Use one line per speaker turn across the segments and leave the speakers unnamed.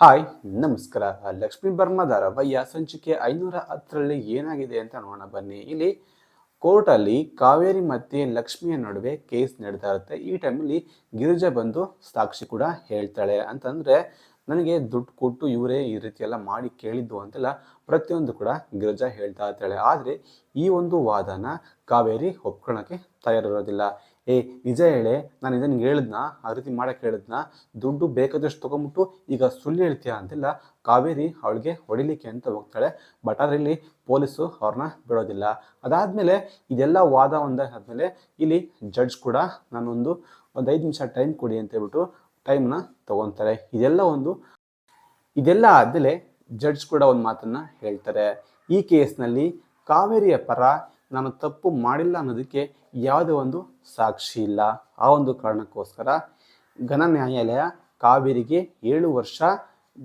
Hi, ನಮಸ್ಕಾರ. ಲಕ್ಷ್ಮೀ ಬರ್ಮಾದಾರ ಸಂಚಿಕೆ ಐನೂರ ಹತ್ತರಲ್ಲಿ ಏನಾಗಿದೆ ಅಂತ ನೋಡೋಣ. ಬನ್ನಿ. ಇಲ್ಲಿ ಕೋರ್ಟಲ್ಲಿ ಕಾವೇರಿ ಮತ್ತೆ ಲಕ್ಷ್ಮಿಯ ನಡುವೆ ಕೇಸ್ ನಡೀತಾ ಇರುತ್ತೆ. ಈ ಟೈಮಲ್ಲಿ ಗಿರಿಜಾ ಬಂದು ಸಾಕ್ಷಿ ಕೂಡ ಹೇಳ್ತಾಳೆ. ಅಂತಂದ್ರೆ, ನನಗೆ ದುಡ್ಡು ಕೊಟ್ಟು ಇವರೇ ಈ ರೀತಿ ಎಲ್ಲ ಮಾಡಿ ಕೇಳಿದ್ದು ಅಂತೆಲ್ಲ ಪ್ರತಿಯೊಂದು ಕೂಡ ಗಿರಿಜಾ ಹೇಳ್ತಾ ಇರ್ತಾಳೆ. ಆದರೆ, ಈ ಒಂದು ವಾದನ ಕಾವೇರಿ ಒಪ್ಕೊಳಕ್ಕೆ ತಯಾರಿರೋದಿಲ್ಲ. ಏ, ನಿಜ ಹೇಳಿ, ನಾನು ಇದನ್ನು ಹೇಳಿದ್ನ? ಆ ರೀತಿ ಮಾಡಕ್ಕೆ ಹೇಳಿದ್ನ? ದುಡ್ಡು ಬೇಕಾದಷ್ಟು ತೊಗೊಂಬಿಟ್ಟು ಈಗ ಸುಳ್ಳು ಹೇಳ್ತೀಯ ಅಂತಿಲ್ಲ. ಕಾವೇರಿ ಅವಳಿಗೆ ಹೊಡಿಲಿಕ್ಕೆ ಅಂತ ಹೋಗ್ತಾಳೆ. ಬಟ್ ಅದರಲ್ಲಿ ಪೊಲೀಸು ಅವ್ರನ್ನ ಬಿಡೋದಿಲ್ಲ. ಅದಾದಮೇಲೆ ಇದೆಲ್ಲ ವಾದ ಒಂದಾದ್ಮೇಲೆ ಇಲ್ಲಿ ಜಡ್ಜ್ ಕೂಡ ನಾನೊಂದು ಒಂದು ಐದು ನಿಮಿಷ ಟೈಮ್ ಕೊಡಿ ಅಂತ ಹೇಳ್ಬಿಟ್ಟು ಟೈಮ್ನ ತಗೊತಾರೆ. ಇದೆಲ್ಲ ಒಂದು, ಇದೆಲ್ಲ ಆದಮೇಲೆ ಜಡ್ಜ್ ಕೂಡ ಒಂದು ಮಾತನ್ನು ಹೇಳ್ತಾರೆ. ಈ ಕೇಸ್ನಲ್ಲಿ ಕಾವೇರಿಯ ಪರ ನಾನು ತಪ್ಪು ಮಾಡಿಲ್ಲ ಅನ್ನೋದಕ್ಕೆ ಯಾವುದೇ ಒಂದು ಸಾಕ್ಷಿ ಇಲ್ಲ. ಆ ಒಂದು ಕಾರಣಕ್ಕೋಸ್ಕರ ಘನ ನ್ಯಾಯಾಲಯ ಕಾವೇರಿಗೆ ಏಳು ವರ್ಷ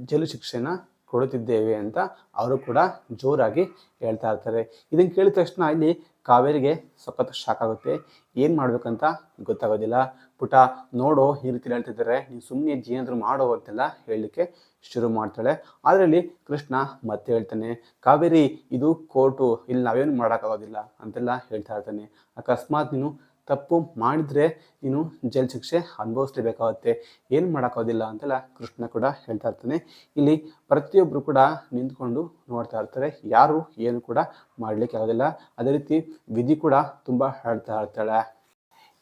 ಜೈಲು ಶಿಕ್ಷೆನ ಕೊಡುತ್ತಿದ್ದೇವೆ ಅಂತ ಅವರು ಕೂಡ ಜೋರಾಗಿ ಹೇಳ್ತಾ ಇರ್ತಾರೆ. ಇದನ್ನು ಕೇಳಿದ ತಕ್ಷಣ ಇಲ್ಲಿ ಕಾವೇರಿಗೆ ಸಖತ್ ಶಾಕ್ ಆಗುತ್ತೆ. ಏನು ಮಾಡ್ಬೇಕಂತ ಗೊತ್ತಾಗೋದಿಲ್ಲ. ಪುಟ ನೋಡೋ ಈ ರೀತಿ ಹೇಳ್ತಿದ್ದಾರೆ. ನೀವು ಸುಮ್ಮನೆ ಏನಾದರೂ ಮಾಡೋ ಅಂತೆಲ್ಲ ಹೇಳಲಿಕ್ಕೆ ಶುರು ಮಾಡ್ತಾಳೆ. ಅದರಲ್ಲಿ ಕೃಷ್ಣ ಮತ್ತೆ ಹೇಳ್ತಾನೆ, ಕಾವೇರಿ, ಇದು ಕೋರ್ಟು, ಇಲ್ಲಿ ನಾವೇನು ಮಾಡೋಕ್ಕಾಗೋದಿಲ್ಲ ಅಂತೆಲ್ಲ ಹೇಳ್ತಾ ಇರ್ತಾನೆ. ಅಕಸ್ಮಾತ್ ನೀನು ತಪ್ಪು ಮಾಡಿದರೆ ನೀನು ಜೈಲ್ ಶಿಕ್ಷೆ ಅನುಭವಿಸ್ಲೇಬೇಕಾಗುತ್ತೆ. ಏನು ಮಾಡೋಕ್ಕೋದಿಲ್ಲ ಅಂತೆಲ್ಲ ಕೃಷ್ಣ ಕೂಡ ಹೇಳ್ತಾ ಇರ್ತಾನೆ. ಇಲ್ಲಿ ಪ್ರತಿಯೊಬ್ಬರು ಕೂಡ ನಿಂತ್ಕೊಂಡು ನೋಡ್ತಾ ಇರ್ತಾರೆ. ಯಾರು ಏನು ಕೂಡ ಮಾಡಲಿಕ್ಕೆ ಆಗೋದಿಲ್ಲ. ಅದೇ ರೀತಿ ವಿಧಿ ಕೂಡ ತುಂಬ ಹೇಳ್ತಾ ಇರ್ತಾಳೆ.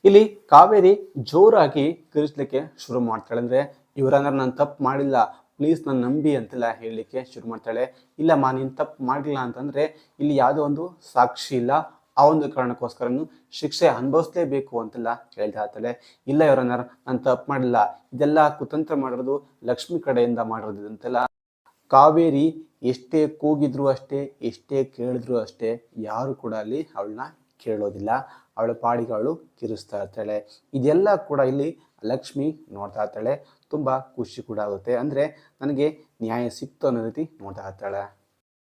ಇಲ್ಲಿ ಕಾವೇರಿ ಜೋರಾಗಿ ಕಿರಿಸ್ಲಿಕ್ಕೆ ಶುರು ಮಾಡ್ತಾಳೆ ಅಂದರೆ, ಇವರಂದ್ರೆ ನಾನು ತಪ್ಪು ಮಾಡಿಲ್ಲ. ಪ್ಲೀಸ್ ನಾನು ನಂಬಿ ಅಂತೆಲ್ಲ ಹೇಳಲಿಕ್ಕೆ ಶುರು ಮಾಡ್ತಾಳೆ. ಇಲ್ಲಮ್ಮ, ನೀನು ತಪ್ಪು ಮಾಡಿಲ್ಲ ಅಂತಂದರೆ, ಇಲ್ಲಿ ಯಾವುದೋ ಒಂದು ಸಾಕ್ಷಿ ಇಲ್ಲ. ಆ ಒಂದು ಕಾರಣಕ್ಕೋಸ್ಕರನು ಶಿಕ್ಷೆ ಅನುಭವಿಸ್ಲೇಬೇಕು ಅಂತೆಲ್ಲ ಹೇಳ್ತಾ ಇರ್ತಾಳೆ ಇಲ್ಲ ಇವರನ್ನಾರ ನಾನು ತಪ್ಪು ಮಾಡಿಲ್ಲ ಇದೆಲ್ಲ ಕುತಂತ್ರ ಮಾಡಿರೋದು ಲಕ್ಷ್ಮಿ ಕಡೆಯಿಂದ ಮಾಡಿರೋದು ಅಂತೆಲ್ಲ. ಕಾವೇರಿ ಎಷ್ಟೇ ಕೂಗಿದ್ರು ಅಷ್ಟೇ, ಎಷ್ಟೇ ಕೇಳಿದ್ರು ಅಷ್ಟೇ ಯಾರು ಕೂಡ ಅಲ್ಲಿ ಅವಳನ್ನ ಕೇಳೋದಿಲ್ಲ. ಅವಳ ಪಾಡಿಗೆ ಅವಳು ಕಿರಿಸ್ತಾ ಇರ್ತಾಳೆ. ಇದೆಲ್ಲ ಕೂಡ ಇಲ್ಲಿ ಲಕ್ಷ್ಮಿ ನೋಡ್ತಾ ಇರ್ತಾಳೆ. ತುಂಬ ಖುಷಿ ಕೂಡ ಆಗುತ್ತೆ. ಅಂದರೆ ನನಗೆ ನ್ಯಾಯ ಸಿಕ್ತು ಅನ್ನೋ ರೀತಿ ನೋಡ್ತಾ ಇರ್ತಾಳೆ.